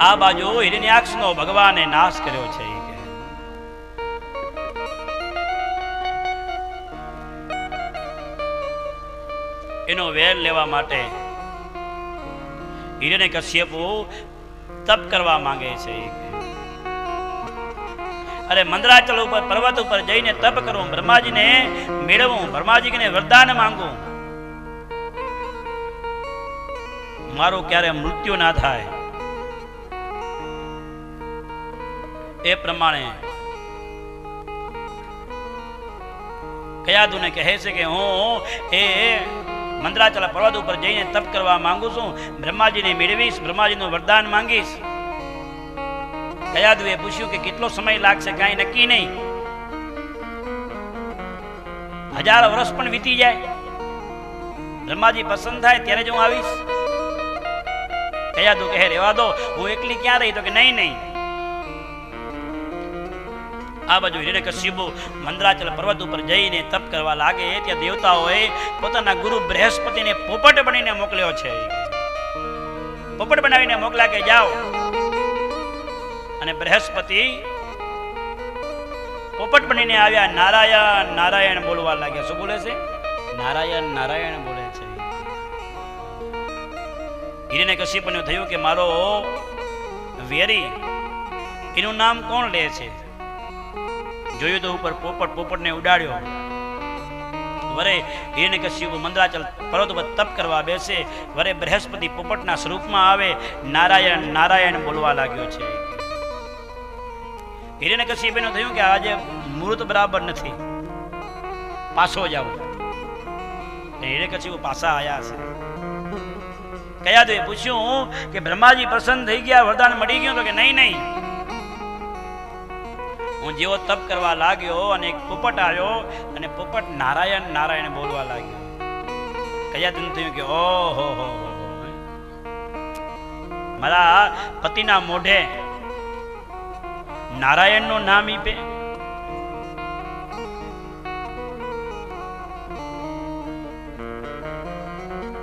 આ બાજુ હિરણ્યાક્ષનો ભગવાને નાશ કર્યો છે એનો વેર લેવા માટે હિરણ્ય કશ્યપુ તપ કરવા માંગે છે અરે મંદરાચલ ઉપર, પર્વત ઉપર જઈને તપ કરવું બ્રહ્માજીને મેળવવું બ્રહ્માજીને વરદાન માંગુ. મારું ક્યારે મૃત્યુ ના થાય? એ પ્રમાણે કયાદુને કહે છે કે હું એ મંદરાચલા પર્વત ઉપર જઈને તપ કરવા માંગુ છું. બ્રહ્માજીને મેળવીશ, બ્રહ્માજીનું વરદાન માંગીશ. કયાદુએ પૂછ્યું કે કેટલો સમય લાગશે, કાંઈ નક્કી નહીં. હજાર વર્ષ પણ વીતી જાય. બ્રહ્માજી પસંદ થાય, ત્યારે જ હું આવીશ. કયાદુ કહે, રેવા દો, હું એકલી ક્યાં રહી? તો કે નહીં નહીં. આ બાજુ હિરણ્યકશિપુ મંદરાચલ પર્વત ઉપર જઈને તપ કરવા લાગે. ત્યાં દેવતાઓએ પોતાના ગુરુ બૃહસ્પતિને પોપટ બનીને મોકલ્યો છે. પોપટ બનાવીને મોકલા કે જાઓ. અને બૃહસ્પતિ પોપટ બનીને આવ્યા. નારાયણ નારાયણ બોલવા લાગ્યા. શું બોલે છે? નારાયણ નારાયણ બોલે છે. હિરણ્ય કશ્યપને થયું કે મારો વેરી, એનું નામ કોણ લે છે? જોયું તો ઉપર પોપટ, પોપટને ઉડાડ્યો. વરે હિરણ્ય કશ્યપ મંદરાચલ પર્વત પર તપ કરવા બેસે. વરે બૃહસ્પતિ પોપટના સ્વરૂપમાં આવે. નારાયણ નારાયણ બોલવા લાગ્યો છે. હિરણ્ય એનું થયું કે આજે મુહૂર્ત બરાબર નથી. પાછો જાવ હિરણ્ય કશ્યપ પાછા આવ્યા છે. કયા તો પૂછ્યું કે બ્રહ્માજી પ્રસન્ન થઈ ગયા, વરદાન મળી ગયું તો કે નહીં નહીં? હું જેવો તપ કરવા લાગ્યો અને એક પોપટ આવ્યો અને પોપટ નારાયણ નારાયણ બોલવા લાગ્યો. કયા દિન થયું કે ઓહો, હો. મારા પતિના મોઢે નારાયણનું નામ ઈપે.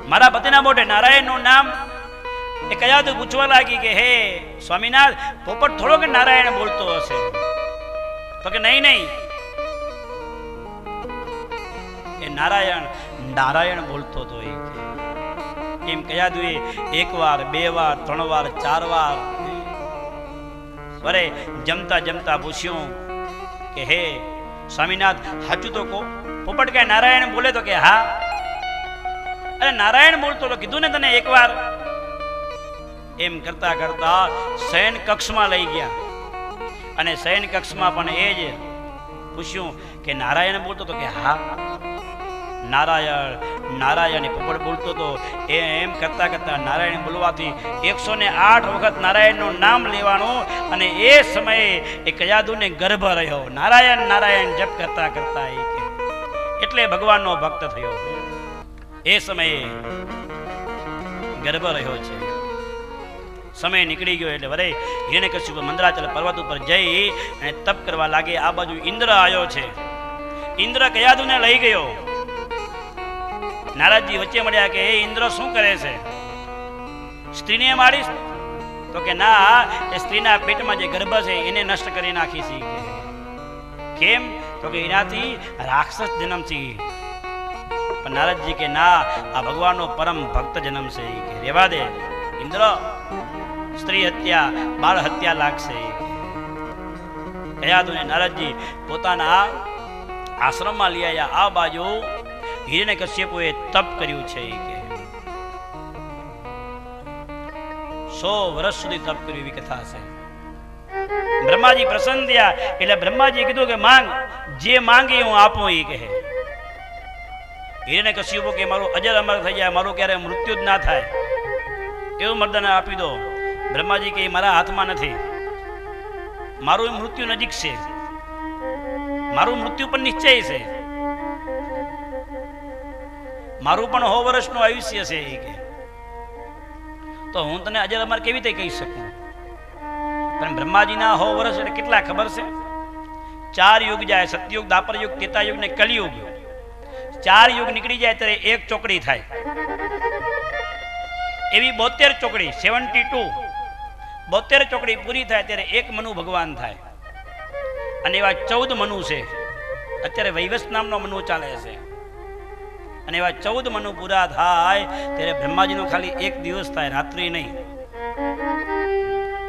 મારા પતિના મોઢે નારાયણનું નામ એ કયા તો પૂછવા લાગી કે હે સ્વામિનાથ પોપટ થોડો કે નારાયણ બોલતો હશે. તો કે નહીં નહીં. એ નારાયણ નારાયણ બોલતો હતો એ એમ કયા દુએ એક વાર, બે વાર, ત્રણ વાર, ચાર વાર. વરે જમતા જમતા પૂછ્યું કે, હે, સ્વામિનાથ સાચું તો કહો. પોપટ કે નારાયણ બોલે તો કે, હા. અરે નારાયણ બોલતો તો કીધું ને તને એકવાર એમ કરતા કરતા શયન કક્ષમાં લઈ ગયા. અને શયન કક્ષમાં પણ એ જ પૂછ્યું કે નારાયણ બોલતો તો કે હા. નારાયણ નારાયણ પોપટ બોલતો હતો એ એમ કરતા કરતા નારાયણ બોલવાથી એકસો ને આઠ વખત નારાયણનું નામ લેવાનું અને એ સમયે એ કયાદુને ગર્ભ રહ્યો. નારાયણ નારાયણ જપ કરતા કરતા એ કે, એટલે ભગવાનનો ભક્ત થયો. એ સમયે ગર્ભ રહ્યો છે. સમય નીકળી ગયો એટલે વરે હિરણ્યકશ્યપ મંદરાચલ પર્વત ઉપર જઈ અને તપ કરવા લાગે. આ બાજુ ઇન્દ્ર આવ્યો છે. ઇન્દ્ર કયાદુને લઈ ગયો. નારાજજી વચ્ચે મળ્યા કે એ ઇન્દ્ર, શું કરે છે? સ્ત્રીને મારીશ? તો કે, ના, એ સ્ત્રીના પેટમાં જે ગર્ભ છે એને નષ્ટ કરી નાખી કેમ? તો કે એનાથી રાક્ષસ જન્મ છે. પણ નારદજી કે, ના, આ ભગવાનનો પરમ ભક્ત જન્મ છે. કે, રેવા દે. ઇન્દ્ર સ્ત્રી હત્યા, બાળ હત્યા લાગશે. તું નારદજી પોતાના આશ્રમમાં લઈ આવ્યા આ બાજુ હિરણ્ય કશ્યપુએ તપ કર્યું છે કે. સો વર્ષ સુધી તપ કર્યું એવી કથા છે. બ્રહ્માજી પ્રસન્ન થયા. એટલે બ્રહ્માજી કીધું કે માંગ, જે માંગી હું આપું એ કહે. હિરણ્ય કશ્યપુ કે, મારું અજર અમર થઈ જાય, મારું ક્યારે મૃત્યુ જ ના થાય. એવું મર્દને આપી દો. બ્રહ્માજી કે મારા હાથમાં નથી. મારું મૃત્યુ નજીક છે. મારું મૃત્યુ પણ નિશ્ચય છે. મારું પણ હો વર્ષનું આયુષ્ય છે એ કે. તો હું તને અજર અમર કેવી રીતે કહી શકું? પણ બ્રહ્માજીના હો વર્ષ એટલે કેટલા ખબર છે? ચાર યુગ જાય, સતયુગ, દાપર યુગ, ત્રેતા યુગ ને કલયુગ. ચાર યુગ નીકળી જાય ત્યારે એક ચોકડી થાય. એવી બોતેર ચોકડી સેવન્ટી ટુ બોતેર ચોકડી પૂરી થાય ત્યારે એક મનુ ભગવાન થાય. અને એવા ચૌદ મનુ છે. અત્યારે વૈવસ નામનો મનુ ચાલે છે. અને એવા ચૌદ મનુ પૂરા થાય ત્યારે બ્રહ્માજીનો ખાલી એક દિવસ થાય, રાત્રિ નહીં.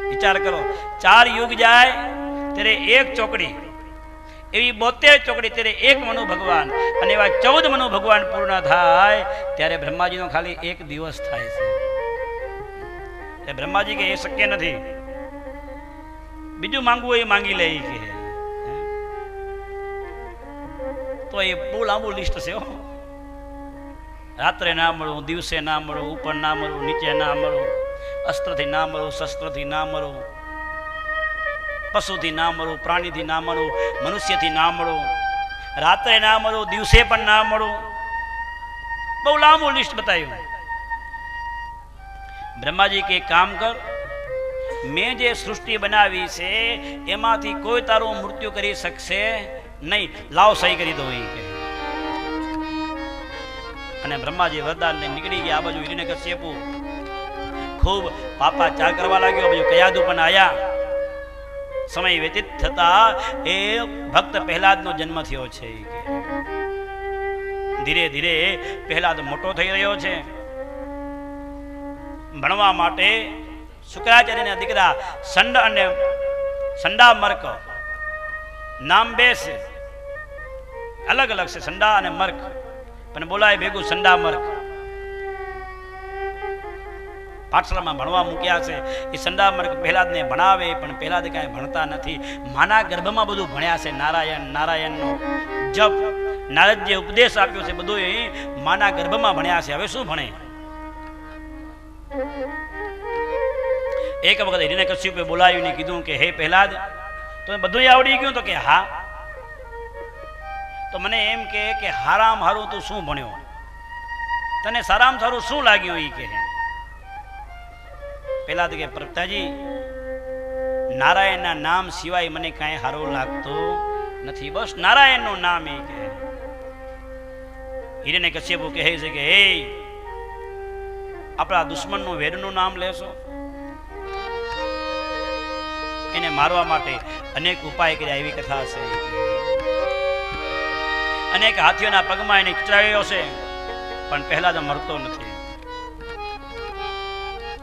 વિચાર કરો, ચાર યુગ જાય ત્યારે એક ચોકડી, એવી બોતેર ચોકડી ત્યારે એક મનુ ભગવાન, અને એવા ચૌદ મનુ ભગવાન પૂર્ણ થાય ત્યારે બ્રહ્માજીનો ખાલી એક દિવસ થાય છે. એ બ્રહ્માજી કે એ શક્ય નથી બીજું માંગવું એ માંગી લે કે તો એ બહુ લાંબુ લિસ્ટ છે રાત્રે ના મળું દિવસે ના મળું ઉપર ના મળું નીચે ના મળું અસ્ત્રથી ના મળું શસ્ત્રથી ના મળું પશુથી ના મળું પ્રાણીથી ના મળું મનુષ્યથી ના મળું રાત્રે ના મળું દિવસે પણ ના મળું બહુ લાંબુ લિસ્ટ બતાવ્યું બ્રહ્માજી કે, કામ કર. મેં જે સૃષ્ટિ બનાવી છે, એમાંથી કોઈ તારું મૃત્યુ કરી શકશે નહીં. લાવ સહી કરી દો એ અને બ્રહ્માજી વરદાનને નીકળી ગયા. આ બાજુ હિરણ્ય કશ્યપુ ખૂબ પાપા ચાર કરવા લાગ્યો. બાજુ કયાદુ પણ આયા. સમય વ્યતીત થતા એ ભક્ત પહેલાદનો જન્મ થયો છે. ધીરે ધીરે પહેલાદ મોટો થઈ રહ્યો છે. ભણવા માટે શુક્રાચાર્યના દીકરા સંડ અને સંડા મર્ક નામ બે છે. અલગ અલગ છે, સંડા અને મર્ક. પણ બોલાય ભેગું સંડા મર્ક પાઠશાળામાં ભણવા મૂક્યા છે. એ સંડા મર્ક પહેલાદને ભણાવે, પણ પહેલાદ કાંઈ ભણતા નથી. માના ગર્ભમાં બધું ભણ્યા છે, નારાયણ, નારાયણનો જપ નારદ જે ઉપદેશ આપ્યો છે બધું એ માના ગર્ભમાં ભણ્યા છે. હવે શું ભણે? એક વખત હિરણ્ય કશ્યપે બોલાવ્યું ને કીધું કે, હે પહેલાદ તો બધું આવડી ગયું? તો કે, હા. તો મને એમ કે કે, હારામ હારું તું શું ભણ્યો? તને સારામ સારું શું લાગ્યું એ કે પેલા તો કે, પ્રતાજી, નારાયણના નામ સિવાય મને કાંઈ સારું લાગતું નથી. બસ નારાયણનું નામ એ કે હિરણ્ય કશ્યપુ કહે છે કે, હે આપણા દુશ્મનનું વેરનું નામ લેશો? એને મારવા માટે અનેક ઉપાય કર્યા એવી કથા છે. અનેક હાથીઓના પગમાં એને ખીચડાવ્યો છે, પણ પહેલા તો મરતો નથી.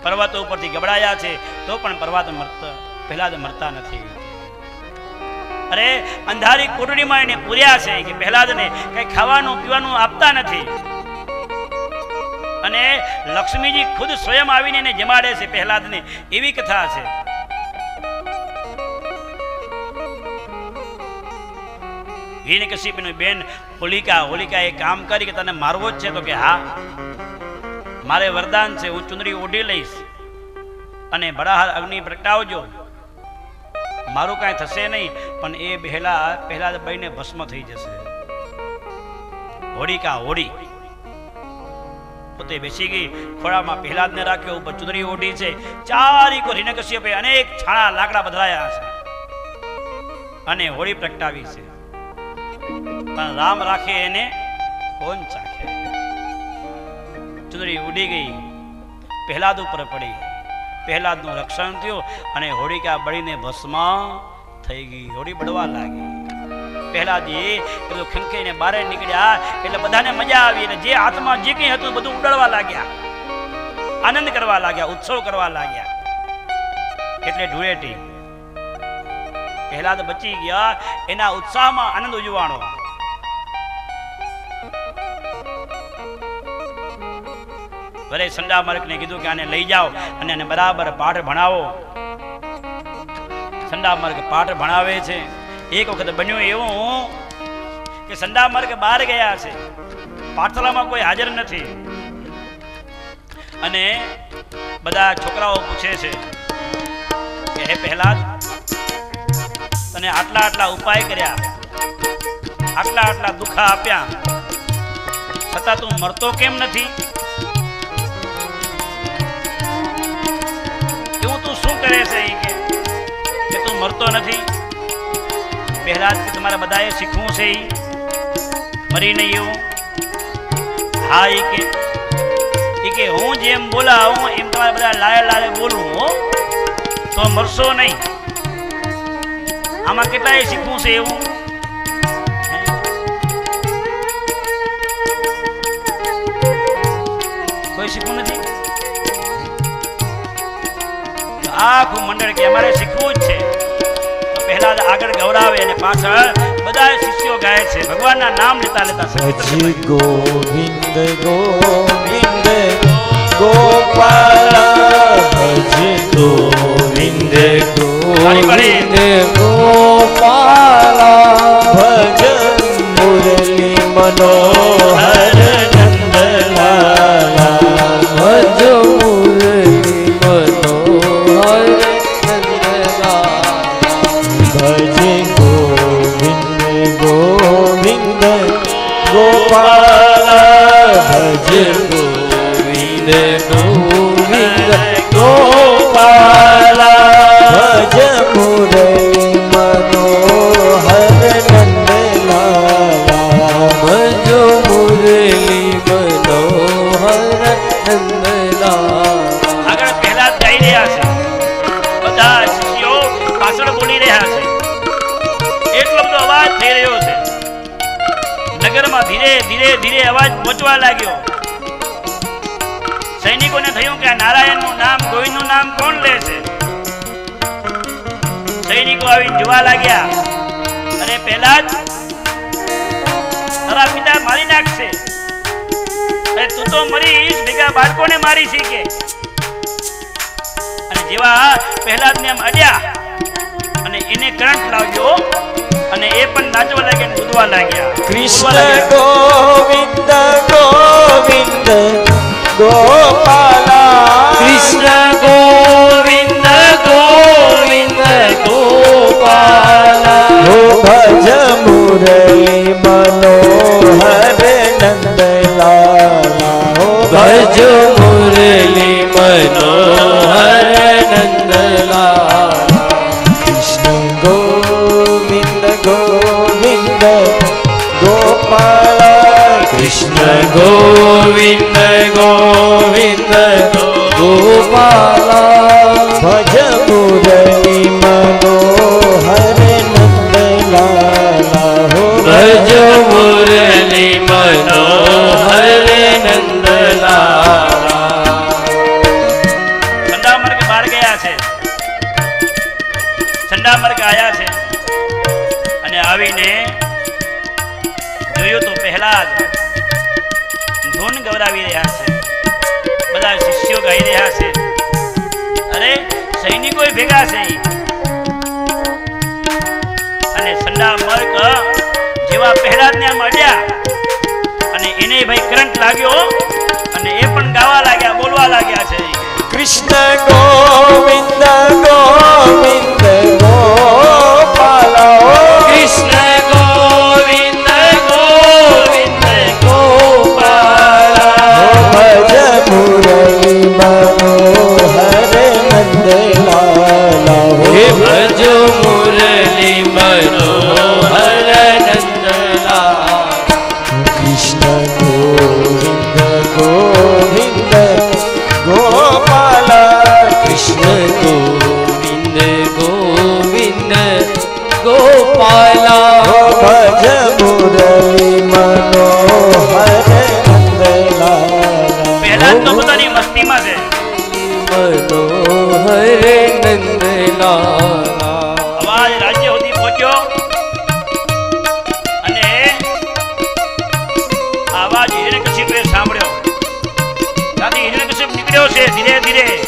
પર્વતો ઉપરથી ગબડાયા છે, તો પણ પર્વત મરતા, પહેલા તો મરતા નથી. અરે, અંધારી કોટડીમાં એને પૂર્યા છે કે પહેલાદને કઈ ખાવાનું, પીવાનું આપતા નથી. અને લક્ષ્મીજી ખુદ સ્વયં આવીને એને જમાડે છે પહેલાદને. એવી કથા છે. હિરણ્યકશિપુની બેન, હોલિકા હોલિકા એ કામ કરી કે તને મારવો જ છે તો કે હા. મારે વરદાન છે, હું ચુંદડી ઓઢી લઈશ. અને બળાહાર અગ્નિ પ્રગટાવજો. મારું કાંઈ થશે નહીં, પણ એ પહેલા પહેલા જ બળીને ભસ્મ થઈ જશે. હોળિકા હોળી. પોતે બેસી ગઈ. ખોળામાં પહેલાદને રાખ્યો, ઉપર ચુદરી ઓઢી છે. ચારિકો હિરણ્યકશ્યપે અનેક છાણા લાકડા બદલાયા છે. અને હોળી પ્રગટાવી છે. પણ રામ રાખે એને કોણ ચાખે? ચુદરી ઉડી ગઈ. પહેલાદ ઉપર પડી. પહેલાદનું રક્ષણ થયું અને હોળિકા બળીને ભસ્મ થઈ ગઈ. હોળી બળવા લાગી. પહેલાદી પેલું ખંખેને બહાર નીકળ્યા એટલે બધાને મજા આવી અને જે હાથમાં જે કંઈ હતું બધું ઉડાડવા લાગ્યા. આનંદ કરવા લાગ્યા, ઉત્સવ કરવા લાગ્યા. એટલે ધૂળેટી તો બચી ગયા, એના ઉત્સાહમાં આનંદ ઉજવાણો. ભલે સંડા ને કીધું કે આને લઈ જાઓ અને એને બરાબર પાઠ ભણાવો. સંડા માર્ગ પાઠ ભણાવે છે. એક વખત બન્યો એવું કે સંડા માર્ગ બહાર ગયા છે. પાઠશાલામાં કોઈ હાજર નથી. અને બધા છોકરાઓ પૂછે છે કે, હે પહેલા તને આટલા આટલા ઉપાય કર્યા, આટલા આટલા દુઃખા આપ્યા. છતાં તું મરતો કેમ નથી? એવું તું શું કરે છે કે તું મરતો નથી? પહેલા તમારા બધાએ શીખવું છે એ નહીં એવું. હા એ કે. એ કે હું જેમ બોલાવું, એમ તમારે બધા લાયે લાયે બોલવું હો. તો મરશો નહીં. આમાં કેટલાય શીખવું છે એવું? કોઈ શીખવું નથી? આખું મંડળ કે અમારે શીખવું જ છે. પહેલા આગળ ગૌરાવે અને પાછળ બધા શિષ્યો ગાય છે. ભગવાનના નામ લેતા લેતા ગોવિંદ ગોવિંદ આગળ પહેલા થયું કે નારાયણનું નામ, ગોવિંદનું નામ કોણ લે છે? સૈનિકો આવી જોવા લાગ્યા. અને પહેલા જ તારા પિતા મારી નાખશે. તું તો મરીશ ભેગા બાળકોને મારી શીખે. અને જેવા પ્રહલાદને એમ અડ્યા અને એને કરંટ લાગ્યો અને એ પણ નાચવા લાગ્યા કૂદવા લાગ્યા. કૃષ્ણ ગોવિંદ હિરણ્યકશિપ છે, ધીરે ધીરે.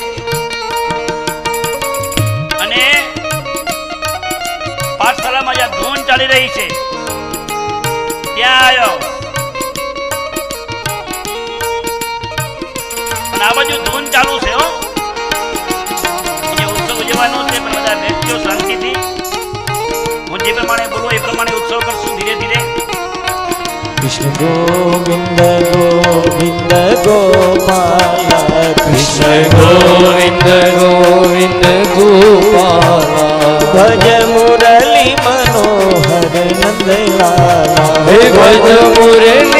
અને પાઠશાળામાં જ્યાં ધૂન ચાલી રહી છે, ત્યાં આવ્યો. અને આ બાજુ ધૂન ચાલુ છે, હો. ઉત્સવ ઉજવવાનો છે, પણ બધા શાંતિથી, હું જે પ્રમાણે બોલું એ પ્રમાણે ઉત્સવ કરશું ધીરે ધીરે. કૃષ્ણ ગોવિંદ ગોવિંદ ગોપાલ. કૃષ્ણ ગોવિંદ ગોવિંદ ગોપાલ. ભજ મુરલી મનોહર નંદલાલા. ભજ મુરલી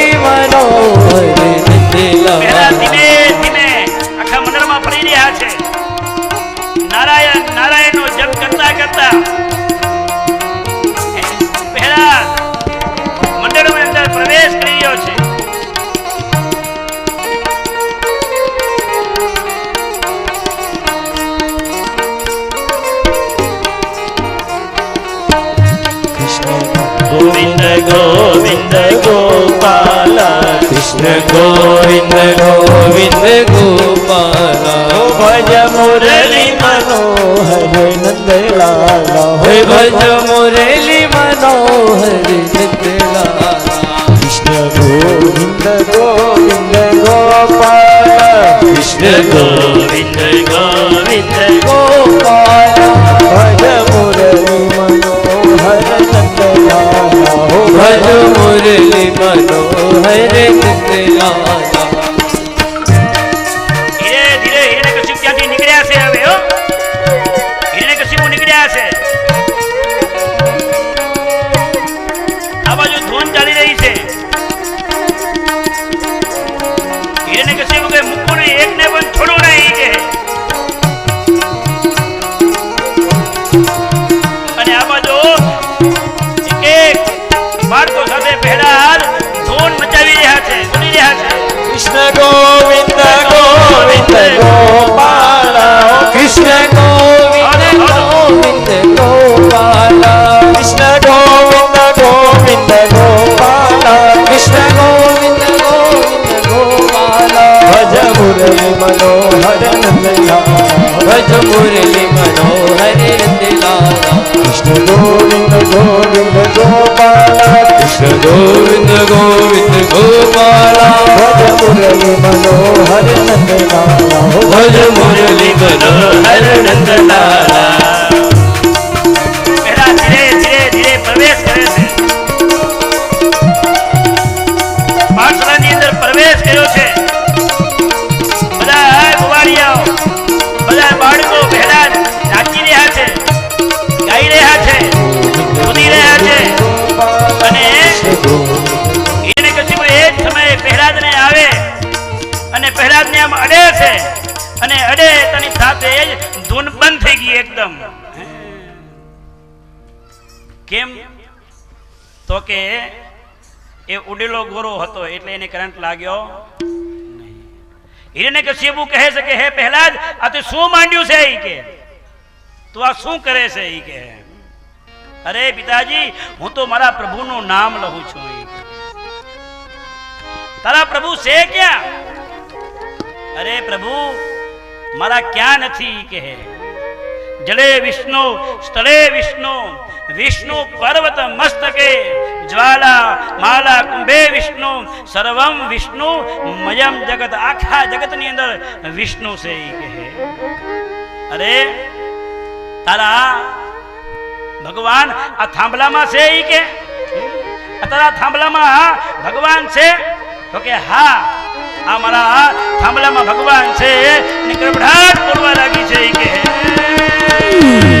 ગોવિંદ ગોવિંદ, ગોપાલ, કૃષ્ણ, ગોવિંદ ગોવિંદ, ગોપાલ, કૃષ્ણ, ગોવિંદ ગોવિંદ, ગોપાલ, કૃષ્ણ, ગોવિંદ ગોવિંદ, ગોપાલ. ભજ મુરલી મનોહર ભજ મુરલી નંદલાલ કૃષ્ણ ગોવિંદ ગોવિંદ ગોપાલ કૃષ્ણ ગોવિંદ ગોવિંદ ગોપાલ. ભજ મુરલી મનોહર નંદલાલ ભજ મુરલી મનોહર નંદલાલ. એ ઉડેલો ગોરો હતો એટલે એને કરંટ લાગ્યો હિરણ્ય કશ્યપુ કહે છે કે, હે પહેલા જ આ તે શું માંડ્યું છે એ કે? તું આ શું કરે છે એ કે? અરે પિતાજી, હું તો મારા પ્રભુનું નામ લઉં છું તારા પ્રભુ છે ક્યાં? અરે પ્રભુ, મારા ક્યાં નથી કહે જલે વિષ્ણુ, સ્થળે વિષ્ણુ વિષ્ણુ પર્વત મસ્તકે, જ્વાલા, માલા, કુંભે વિષ્ણુ, સર્વમ વિષ્ણુ, મયમ જગત, આખા જગતની અંદર વિષ્ણુ છે ઈ કહે. અરે, તારા ભગવાન આ થાંભલામાં છે ઈ કે? તારા થાંભલામાં ભગવાન છે? તો કે હા, આ મારા થાંભલામાં ભગવાન છે. ને ગડબડાટ બોલવા લાગી છે ઈ કે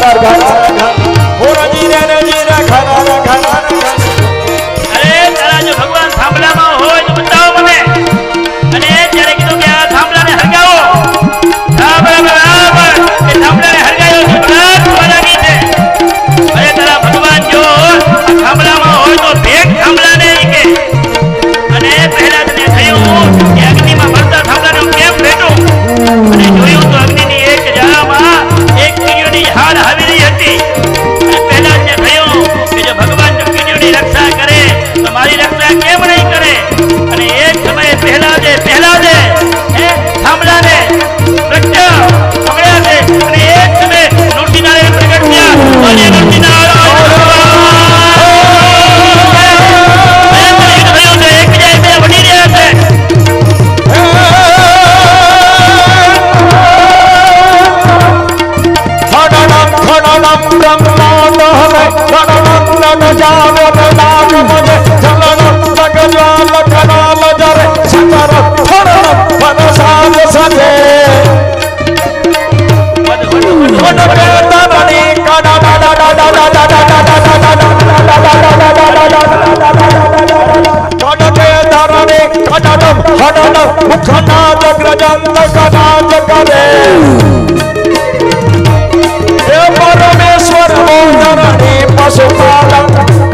અરે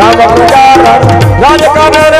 Rajakaran, Rajakaran.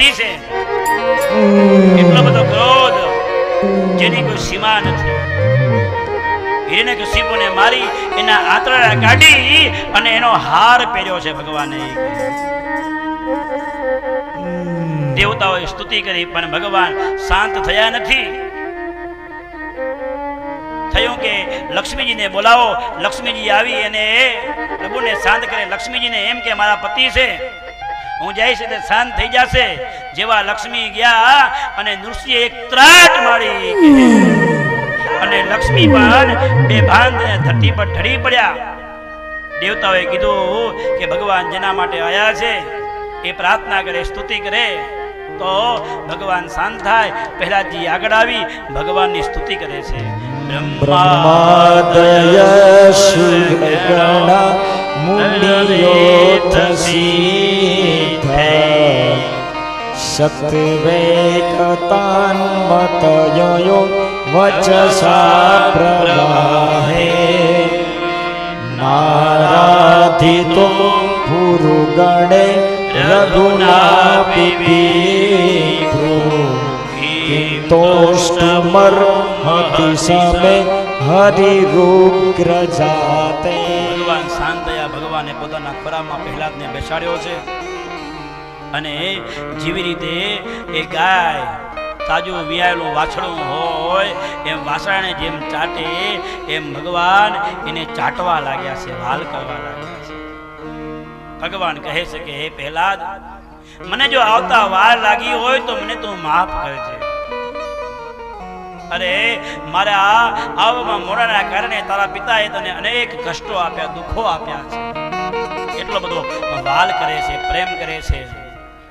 બહુ છે. એટલો બધો ક્રોધ જેની કોઈ સીમા નથી. હિરણ્યકશિપુને મારી એના આંતરડા કાઢી અને એનો હાર પહેર્યો છે ભગવાને. દેવતાઓએ સ્તુતિ કરી, પણ ભગવાન શાંત થયા નથી. થયું કે લક્ષ્મીજીને બોલાવો. લક્ષ્મીજી આવી અને પ્રભુને શાંત કરે. લક્ષ્મીજીને એમ કે, મારા પતિ છે. હું જઈશ એટલે શાંત થઈ જશે. જેવા લક્ષ્મી ગયા અને નૃસિંહ એક ત્રાટ મારી અને લક્ષ્મી પણ બે ભાંગ ધરતી પર ઢળી પડ્યા. દેવતાઓએ કીધું કે ભગવાન જેના માટે આવ્યા છે, એ પ્રાર્થના કરે, સ્તુતિ કરે. તો ભગવાન શાંત થાય પહેલાજી આગળ આવી ભગવાનની સ્તુતિ કરે છે. બ્રહ્માદય સુગણ મુનિયોથસીથ સત્વેકતાન્મતયો વચસા પ્રવાહે નારાધિતો પુરુગણે રઘુના વિપ્રો હતિ સમે હરિરુગ્રજા ભગવાને પોતાના ખોરામાં પ્રહલાદને બેસાડ્યો છે. અને જેવી રીતે એ ગાય તાજું વિયાયેલું વાછડું હોય, એમ વાસણાને જેમ ચાટે, એમ ભગવાન એને ચાટવા લાગ્યા છે, હાલ કરવા લાગ્યા છે. ભગવાન કહે છે કે, હે પ્રહલાદ મને જો આવતા વાર લાગી હોય તો મને તું માફ કરજે. અરે, મારે આ આવવામાં મોડાના કારણે તારા પિતાએ તને અનેક કષ્ટો આપ્યા, દુઃખો આપ્યા છે. એટલો બધો વાલ કરે છે પ્રેમ કરે છે.